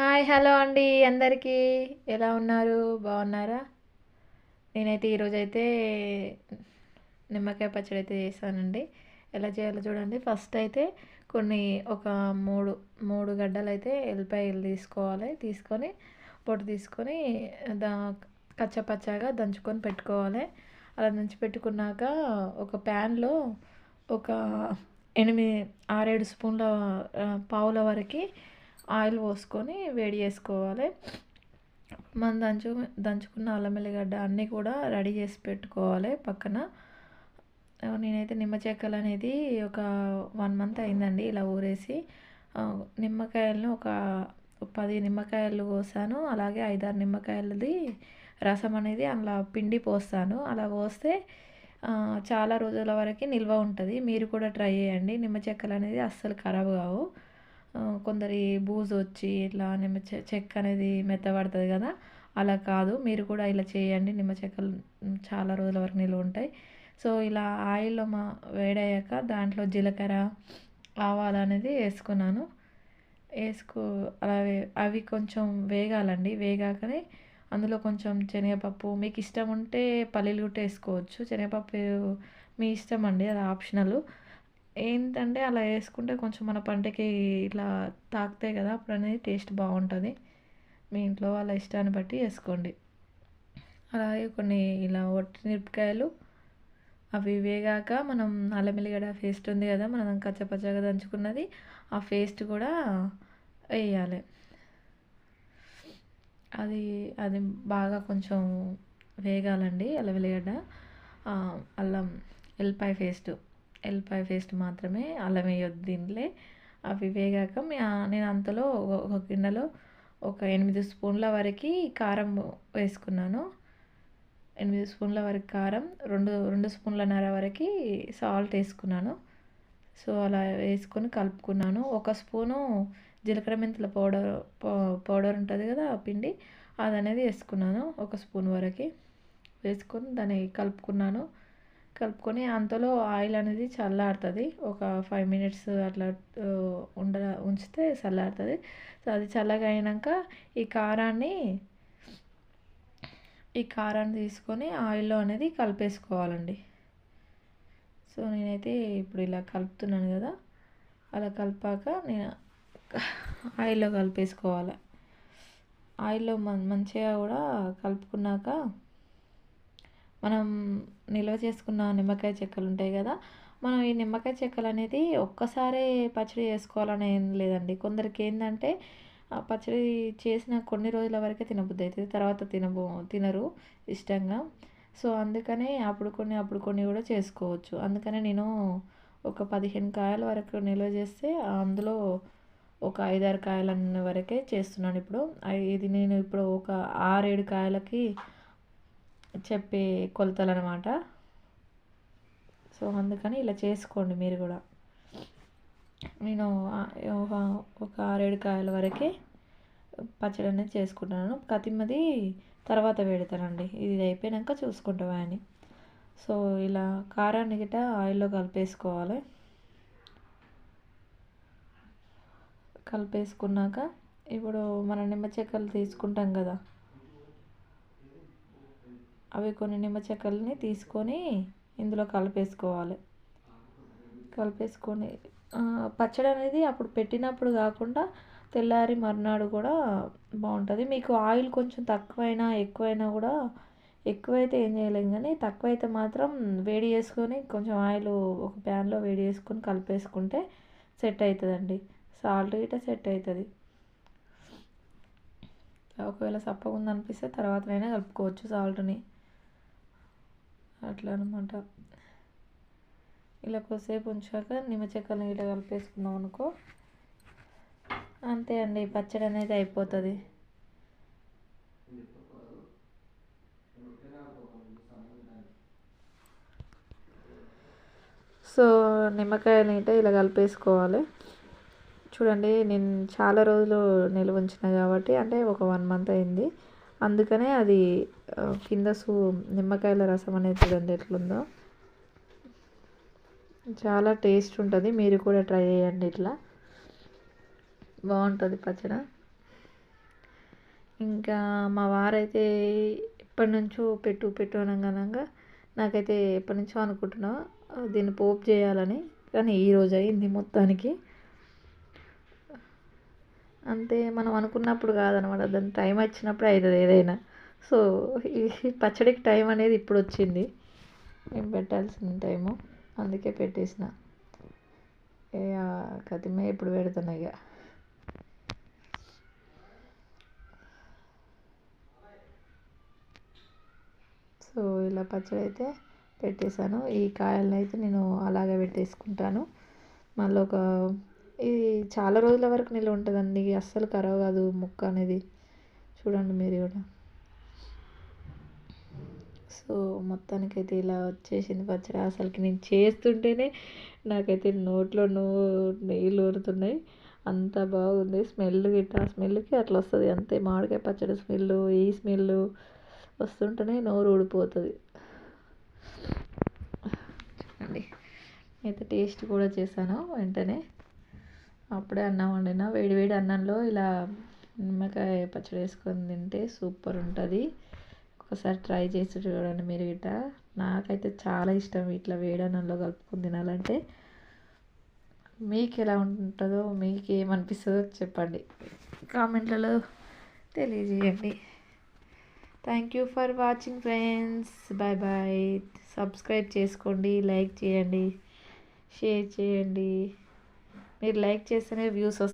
Hi hello అండి అందరికీ. ఎలా ఉన్నారు? బాగున్నారా? నేనైతే ఈరోజైతే నిమ్మకాయ పచ్చడి అయితే చేశానండి. ఎలా చేయాలో చూడండి. ఫస్ట్ అయితే కొన్ని ఒక మూడు మూడు గడ్డలు అయితే ఎల్లిపాయలు తీసుకోవాలి. తీసుకొని పొట్టు తీసుకొని దా కచ్చపచ్చగా దంచుకొని పెట్టుకోవాలి. అలా దంచి పెట్టుకున్నాక ఒక ప్యాన్లో ఒక ఎనిమిది ఆరేడు స్పూన్ల పావుల వరకు ఆయిల్ పోసుకొని వేడి చేసుకోవాలి. మనం దంచు దంచుకున్న అల్లం వెల్లిగడ్డ అన్నీ కూడా రెడీ చేసి పెట్టుకోవాలి పక్కన. నేనైతే నిమ్మ చెక్కలు అనేది ఒక వన్ మంత్ అయిందండి ఇలా ఊరేసి. నిమ్మకాయలను ఒక పది నిమ్మకాయలు కోసాను. అలాగే ఐదారు నిమ్మకాయలది రసం అనేది అలా పిండి పోస్తాను. అలా పోస్తే చాలా రోజుల వరకు నిల్వ ఉంటుంది. మీరు కూడా ట్రై చేయండి. నిమ్మ చెక్కలు అనేది అస్సలు ఖరాబ్ కావు. కొందరి బూజు వచ్చి ఇట్లా నిమ్మ చెక్క అనేది మెత్తబడుతుంది కదా అలా కాదు. మీరు కూడా ఇలా చేయండి. నిమ్మ చెక్కలు చాలా రోజుల వరకు నిల్వ ఉంటాయి. సో ఇలా ఆయిల్లో మా వేడయ్యాక దాంట్లో జీలకర్ర ఆవాలు అనేది వేసుకున్నాను. వేసుకో అలా అవి కొంచెం వేగాలండి. వేగాకనే అందులో కొంచెం శనగపప్పు. మీకు ఇష్టం ఉంటే పల్లీలు కూడా వేసుకోవచ్చు. శనగపప్పు మీ ఇష్టం అండి. అది ఆప్షనల్. ఏంటంటే అలా వేసుకుంటే కొంచెం మన పంటకి ఇట్లా తాకుతాయి కదా అప్పుడు అనేది టేస్ట్ బాగుంటుంది. మీ ఇంట్లో వాళ్ళ ఇష్టాన్ని బట్టి వేసుకోండి. అలాగే కొన్ని ఇలా ఒట్టి మిరపకాయలు అవి వేగాక మనం అల్లం వెల్లిగడ్డ పేస్ట్ ఉంది కదా మనం కచ్చపచ్చగా దంచుకున్నది ఆ పేస్ట్ కూడా వేయాలి. అది అది బాగా కొంచెం వేగాలండి అల్లం వెల్లిగడ్డ అల్లం ఎల్లిపాయ పేస్ట్. ఎల్లిపాయ పేస్ట్ మాత్రమే అల్లం వేయొద్దు దీంట్లో. అవి వేగాక నేను అంతలో ఒక గిన్నెలో ఒక ఎనిమిది స్పూన్ల వరకు కారం వేసుకున్నాను. ఎనిమిది స్పూన్ల వరకు కారం రెండు రెండు స్పూన్లన్నర వరకు సాల్ట్ వేసుకున్నాను. సో అలా వేసుకొని కలుపుకున్నాను. ఒక స్పూను జీలకర్ర మెంతుల పౌడర్ పౌడర్ ఉంటుంది కదా ఆ పిండి అది అనేది వేసుకున్నాను ఒక స్పూన్ వరకు. వేసుకొని దాన్ని కలుపుకున్నాను. కలుపుకొని అంతలో ఆయిల్ అనేది చల్లారుతుంది. ఒక ఫైవ్ మినిట్స్ అట్లా ఉండ ఉంచితే చల్లారుతుంది. సో అది చల్లగా అయినాక ఈ కారాన్ని ఈ కారాన్ని తీసుకొని ఆయిల్లో అనేది కలిపేసుకోవాలండి. సో నేనైతే ఇప్పుడు ఇలా కలుపుతున్నాను కదా. అలా కలిపాక నేను ఆయిల్లో కలిపేసుకోవాలి. ఆయిల్లో మంచిగా కూడా కలుపుకున్నాక మనం నిల్వ చేసుకున్న నిమ్మకాయ చెక్కలు ఉంటాయి కదా మనం ఈ నిమ్మకాయ చెక్కలు అనేది ఒక్కసారే పచ్చడి చేసుకోవాలని ఏం లేదండి. కొందరికి ఏంటంటే పచ్చడి చేసిన కొన్ని రోజుల వరకే తినబుద్ధి అవుతుంది తర్వాత తినబో తినరు ఇష్టంగా. సో అందుకనే అప్పుడు కొన్ని అప్పుడు కొన్ని కూడా చేసుకోవచ్చు. అందుకనే నేను ఒక పదిహేను కాయల వరకు నిల్వ చేస్తే అందులో ఒక ఐదారు కాయలన్న వరకే చేస్తున్నాను ఇప్పుడు. ఇది నేను ఇప్పుడు ఒక ఆరేడు కాయలకి చెప్పే కొలతలు అనమాట సో అందుకని ఇలా చేసుకోండి మీరు కూడా. నేను ఒక ఆరేడు కాయల వరకే పచ్చడి అనేది చేసుకుంటున్నాను కతిమది తర్వాత పెడతానండి. ఇది అయిపోయాక చూసుకుంటావా అని సో ఇలా కారాన్ని గిట్ట ఆయిల్లో కలిపేసుకోవాలి. కలిపేసుకున్నాక ఇప్పుడు మన నిమ్మ చెక్కలు తీసుకుంటాం కదా. అవి కొన్ని నిమ్మ చెక్కల్ని తీసుకొని ఇందులో కలిపేసుకోవాలి. కలిపేసుకొని పచ్చడి అనేది అప్పుడు పెట్టినప్పుడు కాకుండా తెల్లారి మర్నాడు కూడా బాగుంటుంది. మీకు ఆయిల్ కొంచెం తక్కువైనా ఎక్కువైనా కూడా ఎక్కువైతే ఏం చేయలేం కానీ తక్కువైతే మాత్రం వేడి చేసుకొని కొంచెం ఆయిల్ ఒక ప్యాన్లో వేడి చేసుకొని కలిపేసుకుంటే సెట్ అవుతుందండి. సాల్ట్ గిట్ట సెట్ అవుతుంది. ఒకవేళ సప్పగా ఉందనిపిస్తే తర్వాతనైనా కలుపుకోవచ్చు సాల్ట్ని. అట్లా అనమాట ఇలా కొద్దిసేపు ఉంచాక నిమ్మచెక్కలను నీట కలిపేసుకున్నాం అనుకో. అంతే అండి పచ్చడి అనేది అయిపోతుంది. సో నిమ్మకాయ నీట ఇలా కలిపేసుకోవాలి. చూడండి నేను చాలా రోజులు నిల్వ ఉంచిన కాబట్టి అంటే ఒక వన్ మంత్ అయింది. అందుకనే అది కింద సూ నిమ్మకాయల రసం అనేది చూడండి ఎట్లుందో. చాలా టేస్ట్ ఉంటుంది. మీరు కూడా ట్రై చేయండి ఇట్లా. బాగుంటుంది పచ్చడి. ఇంకా మా వారైతే ఎప్పటి నుంచో పెట్టు పెట్టు అనగానంగా నాకైతే ఎప్పటి నుంచో అనుకుంటున్నా దీన్ని పోపు చేయాలని. కానీ ఈరోజు అయింది మొత్తానికి. అంతే మనం అనుకున్నప్పుడు కాదనమాట. దాని టైం వచ్చినప్పుడు అవుతుంది ఏదైనా. సో ఈ పచ్చడికి టైం అనేది ఇప్పుడు వచ్చింది. నేను పెట్టాల్సిన టైము? అందుకే పెట్టేసిన. ఏ కతిమే ఇప్పుడు పెడుతున్నా ఇక సో ఇలా పచ్చడి అయితే పెట్టేశాను. ఈ కాయలను అయితే నేను అలాగే పెట్టేసుకుంటాను. మళ్ళీ ఒక ఇది చాలా రోజుల వరకు నిల్వ ఉంటుందండి. అస్సలు ఖరాబ్ కాదు ముక్క అనేది. చూడండి మీరు కూడా. సో మొత్తానికైతే ఇలా వచ్చేసింది పచ్చడి. అసలుకి నేను చేస్తుంటేనే నాకైతే నోట్లో నో నీళ్ళు ఊరుతున్నాయి. అంత బాగుంది. స్మెల్ గిట్ట ఆ స్మెల్కి అట్లా వస్తుంది. అంతే మామిడికాయ పచ్చడి స్మెల్ ఈ స్మెల్ వస్తుంటేనే నోరు ఊడిపోతుంది. చూడండి. అయితే టేస్ట్ కూడా చేశాను వెంటనే. అప్పుడే అన్నం వండిన. వేడి వేడి అన్నంలో ఇలా నిమ్మకాయ పచ్చడి వేసుకొని తింటే సూపర్ ఉంటుంది. ఒకసారి ట్రై చేసి చూడండి మీరు గిట్ట. నాకైతే చాలా ఇష్టం ఇట్లా వేడి అన్నంలో కలుపుకొని తినాలంటే. మీకు ఎలా ఉంటుందో మీకు ఏమనిపిస్తుందో చెప్పండి. కామెంట్లలో తెలియజేయండి. Thank you for watching friends bye bye subscribe చేసుకోండి లైక్ చేయండి షేర్ చేయండి. మీరు లైక్ చేస్తేనే వ్యూస్ వస్తాయి.